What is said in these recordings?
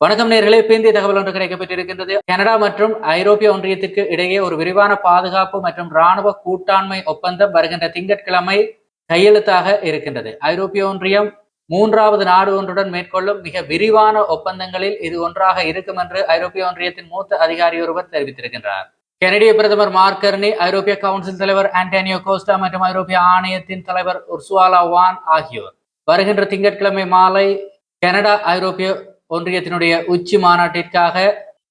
வணக்கம் நேர்களே. பேந்திய தகவல் ஒன்று கிடைக்கப்பட்டிருக்கின்றது கனடா மற்றும் ஐரோப்பிய ஒன்றியத்திற்கு இடையே ஒரு விரிவான பாதுகாப்பு மற்றும் இராணுவ கூட்டாண்மை ஒப்பந்தம் வருகின்ற திங்கட்கிழமை கையெழுத்தாக இருக்கின்றது. ஐரோப்பிய ஒன்றியம் மூன்றாவது நாடு ஒன்றுடன் மேற்கொள்ளும் மிக விரிவான ஒப்பந்தங்களில் இது ஒன்றாக இருக்கும் என்று ஐரோப்பிய ஒன்றியத்தின் மூத்த அதிகாரி ஒருவர் தெரிவித்திருக்கின்றார். கனடிய பிரதமர் மார்க்கர்னி ஐரோப்பிய கவுன்சில் தலைவர் ஆண்டனியோ கோஸ்டா மற்றும் ஐரோப்பிய ஆணையத்தின் தலைவர் உர்சுவாலா வான் ஆகியோர். வருகின்ற திங்கட்கிழமை மாலை கனடா ஐரோப்பிய ஒன்றியத்தினுடைய உச்சி மாநாட்டிற்காக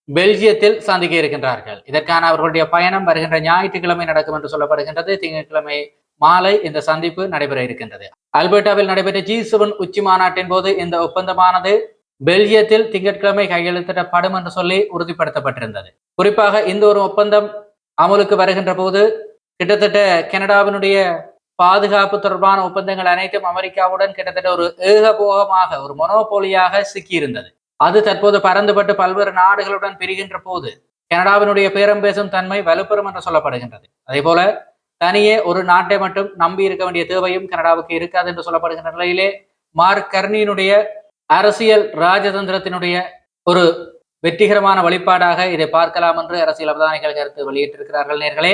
பெல்ஜியத்தில் சந்திக்க இருக்கின்றார்கள். இதற்கான அவர்களுடைய பயணம் வருகின்ற ஞாயிற்றுக்கிழமை நடக்கும் என்று சொல்லப்படுகின்றது. திங்கட்கிழமை மாலை இந்த சந்திப்பு நடைபெற இருக்கின்றது. அல்பர்டாவில் நடைபெற்ற ஜி செவன் உச்சி மாநாட்டின் போது இந்த ஒப்பந்தமானது பெல்ஜியத்தில் திங்கட்கிழமை கையெழுத்திடப்படும் என்று சொல்லி உறுதிப்படுத்தப்பட்டிருந்தது. குறிப்பாக இந்த ஒரு ஒப்பந்தம் அமலுக்கு வருகின்ற போது கிட்டத்தட்ட கனடாவினுடைய பாதுகாப்பு தொடர்பான ஒப்பந்தங்கள் அனைத்தும் அமெரிக்காவுடன் கிட்டத்தட்ட ஒரு ஏகபோகமாக ஒரு மொனோபோலியாக சிக்கியிருந்தது. அது தற்போது பறந்துபட்டு பல்வேறு நாடுகளுடன் பிரிகின்ற போது கனடாவினுடைய பேரம் பேசும் தன்மை வலுப்பெறும் என்று சொல்லப்படுகின்றது. அதே போல தனியே ஒரு நாட்டை மட்டும் நம்பி இருக்க வேண்டிய தேவையும் கனடாவுக்கு இருக்காது என்று சொல்லப்படுகின்ற நிலையிலே மார்க் கர்னியினுடைய அரசியல் ராஜதந்திரத்தினுடைய ஒரு வெற்றிகரமான வழிபாடாக இதை பார்க்கலாம் என்று அரசியல் அவதானிகள் கருத்து வெளியிட்டிருக்கிறார்கள் நேர்களே.